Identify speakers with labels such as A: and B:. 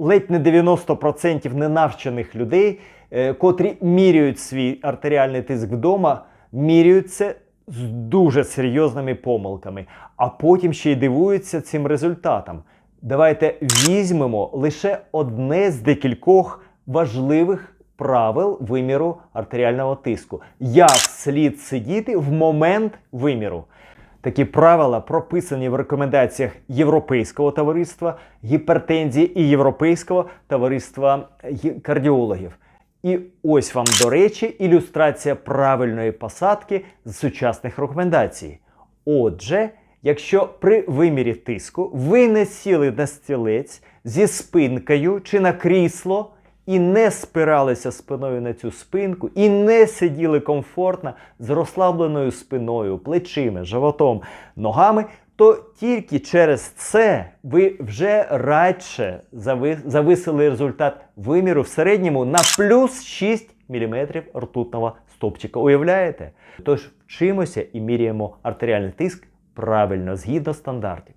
A: ледь не 90% ненавчених людей, е, котрі міряють свій артеріальний тиск вдома, міряють це з дуже серйозними помилками, а потім ще й дивуються цим результатам. Давайте візьмемо лише одне з декількох важливих правил виміру артеріального тиску. Як слід сидіти в момент виміру. Такі правила прописані в рекомендаціях Європейського товариства гіпертензії і Європейського товариства кардіологів. І ось вам, до речі, ілюстрація правильної посадки з сучасних рекомендацій. Отже, якщо при вимірі тиску ви не сіли на стілець зі спинкою чи на крісло і не спиралися спиною на цю спинку, і не сиділи комфортно з розслабленою спиною, плечима, животом, ногами, то тільки через це ви вже радше зависили результат виміру в середньому на плюс 6 мм ртутного стопчика. Уявляєте? Тож вчимося і міряємо артеріальний тиск правильно, згідно стандартів.